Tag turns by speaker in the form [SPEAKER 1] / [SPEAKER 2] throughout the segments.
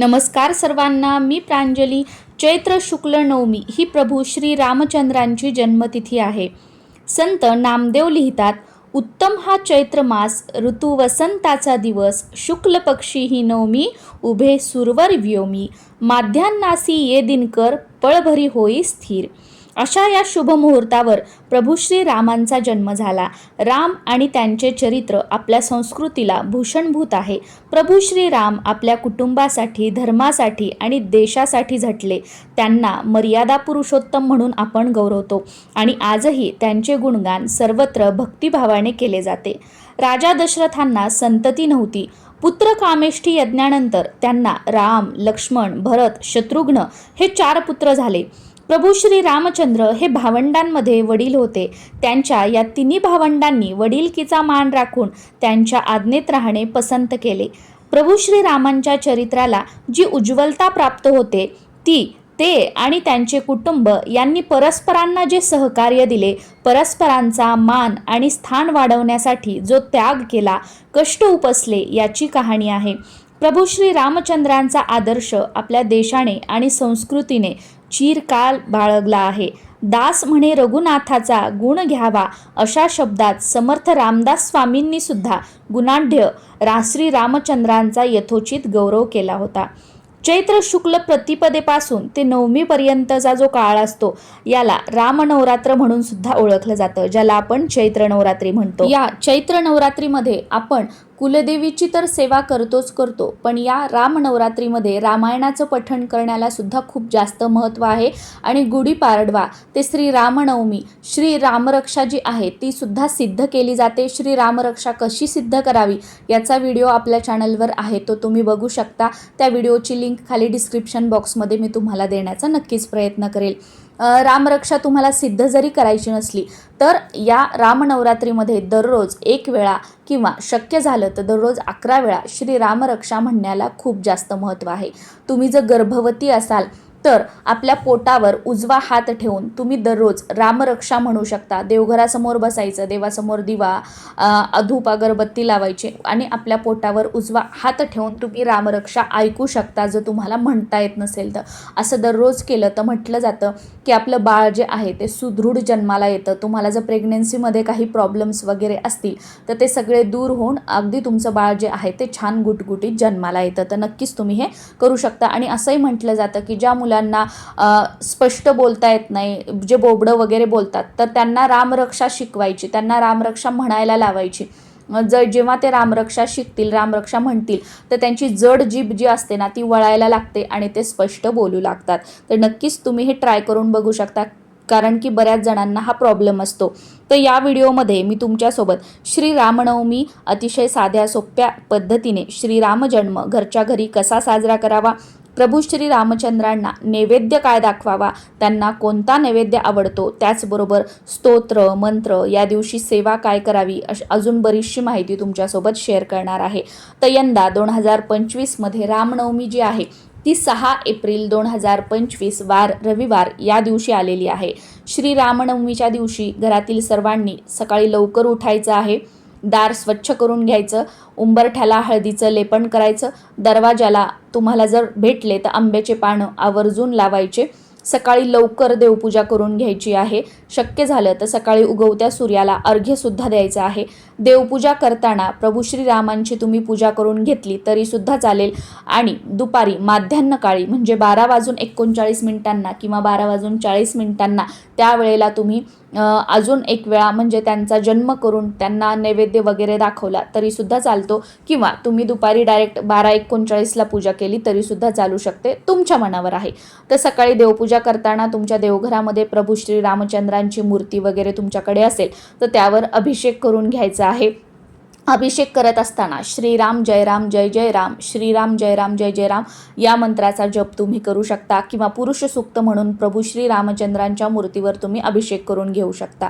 [SPEAKER 1] नमस्कार सर्वांना मी प्रांजली. चैत्र शुक्ल नवमी ही प्रभू श्री रामचंद्रांची जन्मतिथी आहे. संत नामदेव लिहितात उत्तम हा चैत्र मास ऋतू वसंताचा दिवस शुक्ल पक्षी ही नवमी उभे सुरवर व्योमी. माध्यान्नासी ये दिनकर पळभरी होई स्थिर. अशा या शुभ मुहूर्तावर प्रभू श्री रामांचा जन्म झाला. राम आणि त्यांचे चरित्र आपल्या संस्कृतीला भूषणभूत आहे. प्रभू श्री राम आपल्या कुटुंबासाठी धर्मासाठी आणि देशासाठी झटले. त्यांना मर्यादा पुरुषोत्तम म्हणून आपण गौरवतो आणि आजही त्यांचे गुणगान सर्वत्र भक्तिभावाने केले जाते. राजा दशरथांना संतती नव्हती. पुत्र कामेष्ठी यज्ञानंतर त्यांना राम लक्ष्मण भरत शत्रुघ्न हे चार पुत्र झाले. प्रभू श्री रामचंद्र हे भावंडांमध्ये वडील होते. त्यांच्या या तिन्ही भावंडांनी वडीलकीचा मान राखून त्यांच्या आज्ञेत राहणे पसंत केले. प्रभू श्री रामांच्या चरित्राला जी उज्ज्वलता प्राप्त होते ती ते आणि त्यांचे कुटुंब यांनी परस्परांना जे सहकार्य दिले परस्परांचा मान आणि स्थान वाढवण्यासाठी जो त्याग केला कष्ट उपसले याची कहाणी आहे. प्रभू श्री रामचंद्रांचा आदर्श आपल्या देशाने आणि संस्कृतीने चिरकाल बाळगला आहे. दास म्हणे रघुनाथाचा गुण घ्यावा अशा शब्दात समर्थ रामदास स्वामींनी सुद्धा गुणाढ्य राश्री रामचंद्रांचा यथोचित गौरव केला होता. चैत्र शुक्ल प्रतिपदेपासून ते नवमीपर्यंतचा जो काळ असतो याला रामनवरात्र म्हणून सुद्धा ओळखलं जातं ज्याला आपण चैत्र नवरात्री म्हणतो. या चैत्र नवरात्रीमध्ये आपण कुलदेवीची तर सेवा करतोच करतो पण या रामनवरात्रीमध्ये रामायणाचं पठण करण्याला सुद्धा खूप जास्त महत्त्व आहे. आणि गुढीपाडवा ते श्री रामनवमी श्री रामरक्षा जी आहे ती सुद्धा सिद्ध केली जाते. श्री रामरक्षा कशी सिद्ध करावी याचा व्हिडिओ आपल्या चॅनलवर आहे तो तुम्ही बघू शकता. त्या व्हिडिओची लिंक खाली डिस्क्रिप्शन बॉक्समध्ये मी तुम्हाला देण्याचा नक्कीच प्रयत्न करेल. रामरक्षा तुम्हाला सिद्ध जरी करायची नसली तर या रामनवरात्रीमध्ये दररोज एक वेळा किंवा शक्य झालं तर दररोज अकरा वेळा श्री रामरक्षा म्हणण्याला खूप जास्त महत्त्व आहे. तुम्ही जर गर्भवती असाल तर आपल्या पोटावर उजवा हात ठेवून तुम्ही दररोज रामरक्षा म्हणू शकता. देवघरासमोर बसायचं देवासमोर दिवा अधूप अगरबत्ती लावायची आणि आपल्या पोटावर उजवा हात ठेवून तुम्ही रामरक्षा ऐकू शकता जर तुम्हाला म्हणता येत नसेल तर. असं दररोज केलं तर म्हटलं जातं की आपलं बाळ जे आहे ते सुदृढ जन्माला येतं. तुम्हाला जर प्रेग्नेन्सीमध्ये काही प्रॉब्लेम्स वगैरे असतील तर ते सगळे दूर होऊन अगदी तुमचं बाळ जे आहे ते छान गुटगुटीत जन्माला येतं. तर नक्कीच तुम्ही हे करू शकता आणि असंही म्हटलं जातं की ज्या मुलांना स्पष्ट बोलता येत नाही जे बोबडं वगैरे बोलतात तर त्यांना रामरक्षा शिकवायची त्यांना रामरक्षा म्हणायला लावायची. जर जेव्हा ते रामरक्षा शिकतील रामरक्षा म्हणतील तर त्यांची जड जीभ जी असते ना ती वळायला लागते आणि ते स्पष्ट बोलू लागतात. तर नक्कीच तुम्ही हे ट्राय करून बघू शकता कारण की बऱ्याच जणांना हा प्रॉब्लेम असतो. तर या व्हिडिओमध्ये मी तुमच्यासोबत श्री रामनवमी अतिशय साध्या सोप्या पद्धतीने श्रीरामजन्म घरच्या घरी कसा साजरा करावा प्रभू श्री रामचंद्रांना नैवेद्य काय दाखवावा? त्यांना कोणता नैवेद्य आवडतो? त्याचबरोबर स्तोत्र मंत्र या दिवशी सेवा काय करावी? अश अजून बरीचशी माहिती तुमच्यासोबत शेअर करणार आहे. तर यंदा दोन हजार पंचवीसमध्ये रामनवमी जी आहे ती सहा एप्रिल दोन हजार पंचवीस वार रविवार या दिवशी आलेली आहे. श्री रामनवमीच्या दिवशी घरातील सर्वांनी सकाळी लवकर उठायचं आहे. दार स्वच्छ करून घ्यायचं उंबरठ्याला हळदीचं लेपन करायचं दरवाजाला तुम्हाला जर भेटले तर आंब्याचे पानं आवर्जून लावायचे. सकाळी लवकर देवपूजा करून घ्यायची आहे. शक्य झालं तर सकाळी उगवत्या सूर्याला अर्घ्यसुद्धा द्यायचं आहे. देवपूजा करताना प्रभू श्रीरामांची तुम्ही पूजा करून घेतली तरीसुद्धा चालेल. आणि दुपारी माध्यान्ह काळी म्हणजे बारा वाजून एकोणचाळीस मिनिटांना किंवा बारा वाजून चाळीस मिनिटांना त्यावेळेला तुम्ही अजून एक वेळा म्हणजे त्यांचा जन्म करून त्यांना नैवेद्य वगैरे दाखवला तरीसुद्धा चालतो. किंवा तुम्ही दुपारी डायरेक्ट बारा एकोणचाळीसला पूजा केली तरीसुद्धा चालू शकते. तुमच्या मनावर आहे. तर सकाळी देवपूजा करताना तुमच्या देवघरामध्ये प्रभू श्री रामचंद्रांची मूर्ती वगैरे तुमच्याकडे असेल तर त्यावर अभिषेक करून घ्यायचा आहे. अभिषेक करत असताना श्रीराम जय राम जय जय राम श्रीराम जय राम जय जय राम या मंत्राचा जप तुम्ही करू शकता किंवा पुरुष सूक्त म्हणून प्रभू श्री रामचंद्रांच्या मूर्तीवर तुम्ही अभिषेक करून घेऊ शकता.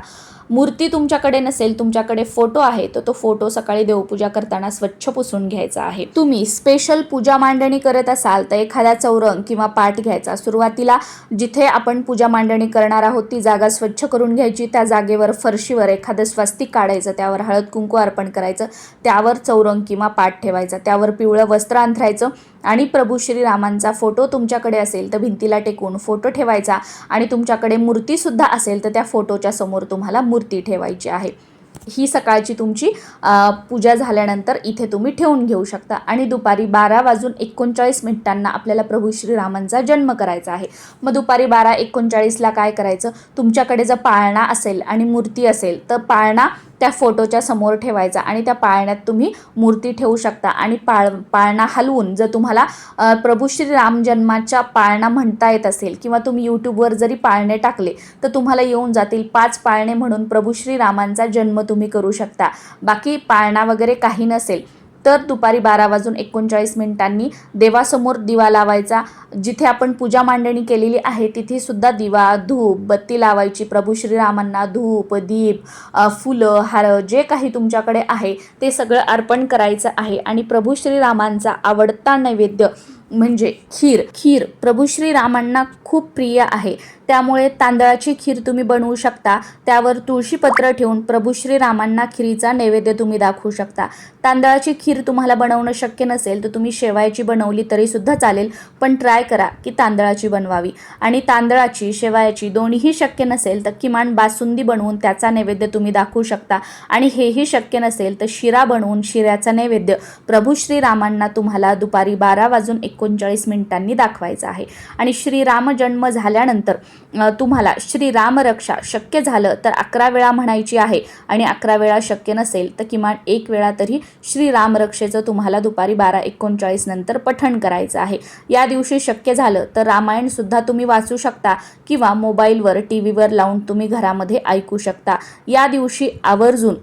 [SPEAKER 1] मूर्ती तुमच्याकडे नसेल तुमच्याकडे फोटो आहे तर तो फोटो सकाळी देवपूजा करताना स्वच्छ पुसून घ्यायचा आहे. तुम्ही स्पेशल पूजा मांडणी करत असाल तर एखादा चौरंग किंवा पाठ घ्यायचा. सुरुवातीला जिथे आपण पूजा मांडणी करणार आहोत ती जागा स्वच्छ करून घ्यायची. त्या जागेवर फरशीवर एखादं स्वस्तिक काढायचं त्यावर हळद कुंकू अर्पण करायचं त्यावर चौरंग किंवा पाठ ठेवायचा त्यावर पिवळं वस्त्र अंथरायचं आणि प्रभू श्रीरामांचा फोटो तुमच्याकडे असेल तर भिंतीला टेकून फोटो ठेवायचा आणि तुमच्याकडे मूर्तीसुद्धा असेल तर त्या फोटोच्या समोर तुम्हाला मूर्ती ठेवायची आहे. ही सकाळची तुमची पूजा झाल्यानंतर इथे तुम्ही ठेवून घेऊ शकता. आणि दुपारी बारा वाजून एकोणचाळीस मिनिटांना आपल्याला प्रभू श्रीरामांचा जन्म करायचा आहे. मग दुपारी बारा एकोणचाळीसला काय करायचं? तुमच्याकडे जर पाळणा असेल आणि मूर्ती असेल तर पाळणा त्या फोटोच्या समोर ठेवायचा आणि त्या पाळण्यात तुम्ही मूर्ती ठेवू शकता. आणि पाळ पाळणा हलवून जर तुम्हाला प्रभू श्री राम जन्माच्या पाळणा म्हणता येत असेल किंवा तुम्ही यूट्यूबवर जरी पाळणे टाकले तर तुम्हाला येऊन जातील पाच पाळणे म्हणून प्रभू श्री रामांचा जन्म तुम्ही करू शकता. बाकी पाळणा वगैरे काही नसेल तर दुपारी बारा वाजून एकोणचाळीस मिनिटांनी देवासमोर दिवा लावायचा. जिथे आपण पूजा मांडणी केलेली आहे तिथे सुद्धा दिवा धूप बत्ती लावायची. प्रभू श्रीरामांना धूप दीप फुलं हार जे काही तुमच्याकडे आहे ते सगळं अर्पण करायचं आहे. आणि प्रभू श्रीरामांचा आवडता नैवेद्य म्हणजे खीर. खीर प्रभू श्रीरामांना खूप प्रिय आहे. त्यामुळे तांदळाची खीर तुम्ही बनवू शकता. त्यावर तुळशीपत्र ठेवून प्रभू श्रीरामांना खिरीचा नैवेद्य तुम्ही दाखवू शकता. तांदळाची खीर तुम्हाला बनवणं शक्य नसेल तर तुम्ही शेवायाची बनवली तरीसुद्धा चालेल पण ट्राय करा की तांदळाची बनवावी. आणि तांदळाची शेवायाची दोन्हीही शक्य नसेल तर किमान बासुंदी बनवून त्याचा नैवेद्य तुम्ही दाखवू शकता. आणि हेही शक्य नसेल तर शिरा बनवून शिऱ्याचा नैवेद्य प्रभू श्रीरामांना तुम्हाला दुपारी बारा वाजून एक एकोणचाळीस मिनिटांनी दाखवायचा आहे. आणि श्रीराम जन्म झाल्यानंतर तुम्हाला श्रीराम रक्षा शक्य झालं तर अकरा वेळा म्हणायची आहे. आणि अकरा वेळा शक्य नसेल तर किमान एक वेळा तरी श्रीराम रक्षेचं तुम्हाला दुपारी बारा एकोणचाळीस नंतर पठण करायचं आहे. या दिवशी शक्य झालं तर रामायणसुद्धा तुम्ही वाचू शकता किंवा मोबाईलवर टी व्हीवर लावून तुम्ही घरामध्ये ऐकू शकता. या दिवशी आवर्जून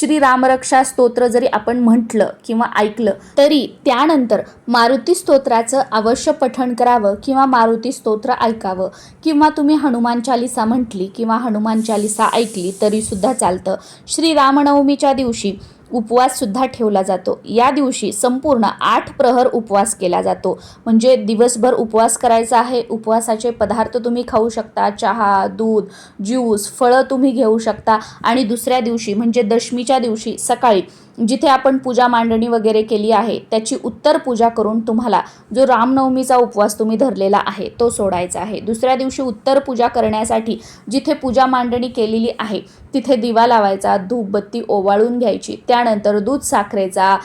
[SPEAKER 1] श्री रामरक्षा स्तोत्र जरी आपण म्हटलं किंवा ऐकलं तरी त्यानंतर मारुती स्तोत्राचं अवश्य पठण करावं किंवा मारुती स्तोत्र ऐकावं. किंवा तुम्ही हनुमान चालिसा म्हटली किंवा हनुमान चालिसा ऐकली तरीसुद्धा चालतं. श्री रामनवमीच्या दिवशी उपवाससुद्धा ठेवला जातो. या दिवशी संपूर्ण आठ प्रहर उपवास केला जातो. म्हणजे दिवसभर उपवास करायचा आहे. उपवासाचे पदार्थ तुम्ही खाऊ शकता. चहा दूध ज्यूस फळं तुम्ही घेऊ शकता. आणि दुसऱ्या दिवशी म्हणजे दशमीच्या दिवशी सकाळी जिथे आपण पूजा मांडणी वगैरे केली आहे त्याची उत्तर पूजा करून तुम्हाला जो रामनवमीचा उपवास तुम्ही धरलेला आहे तो सोडायचा आहे. दुसऱ्या दिवशी उत्तर पूजा करण्यासाठी जिथे पूजा मांडणी केलेली आहे तिथे दिवा लावायचा धूपबत्ती ओवाळून घ्यायची. त्यानंतर दूध साखरेचा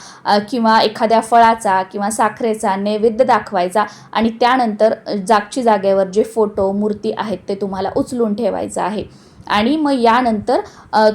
[SPEAKER 1] किंवा एखाद्या फळाचा किंवा साखरेचा नैवेद्य दाखवायचा आणि त्यानंतर जागची जागेवर जे फोटो मूर्ती आहेत ते तुम्हाला उचलून ठेवायचं आहे. आणि मग यानंतर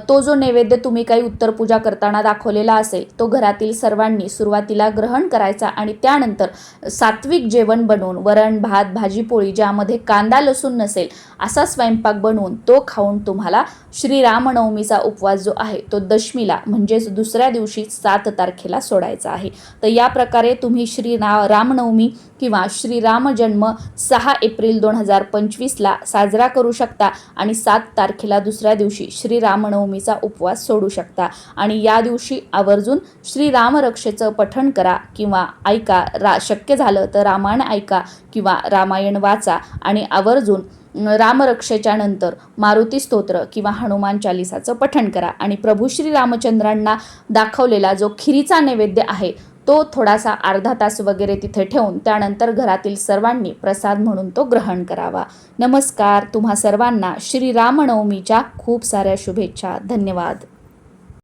[SPEAKER 1] तो जो नैवेद्य तुम्ही काही उत्तर पूजा करताना दाखवलेला असेल तो घरातील सर्वांनी सुरुवातीला ग्रहण करायचा आणि त्यानंतर सात्विक जेवण बनवून वरण भात भाजी पोळी ज्यामध्ये कांदा लसूण नसेल असा स्वयंपाक बनवून तो खाऊन तुम्हाला श्रीरामनवमीचा उपवास जो आहे तो दशमीला म्हणजेच दुसऱ्या दिवशी सात तारखेला सोडायचा आहे. तर या प्रकारे तुम्ही श्री ना रामनवमी किंवा श्रीराम जन्म सहा एप्रिल दोन हजार पंचवीसला साजरा करू शकता आणि सात तारखेला दुसऱ्या दिवशी श्रीरामनवमीचा उपवास सोडू शकता. आणि या दिवशी आवर्जून श्रीरामरक्षेचं पठण करा किंवा ऐका रा शक्य झालं तर रामायण ऐका किंवा रामायण वाचा आणि आवर्जून रामरक्षेच्या नंतर मारुती स्तोत्र किंवा हनुमान चालिसाचं पठण करा. आणि प्रभू श्री रामचंद्रांना दाखवलेला जो खिरीचा नैवेद्य आहे तो थोडासा अर्धा तास वगैरे तिथे ठेवून त्यानंतर घरातील सर्वांनी प्रसाद म्हणून तो ग्रहण करावा. नमस्कार तुम्हा सर्वांना श्री रामनवमीच्या खूप साऱ्या शुभेच्छा. धन्यवाद.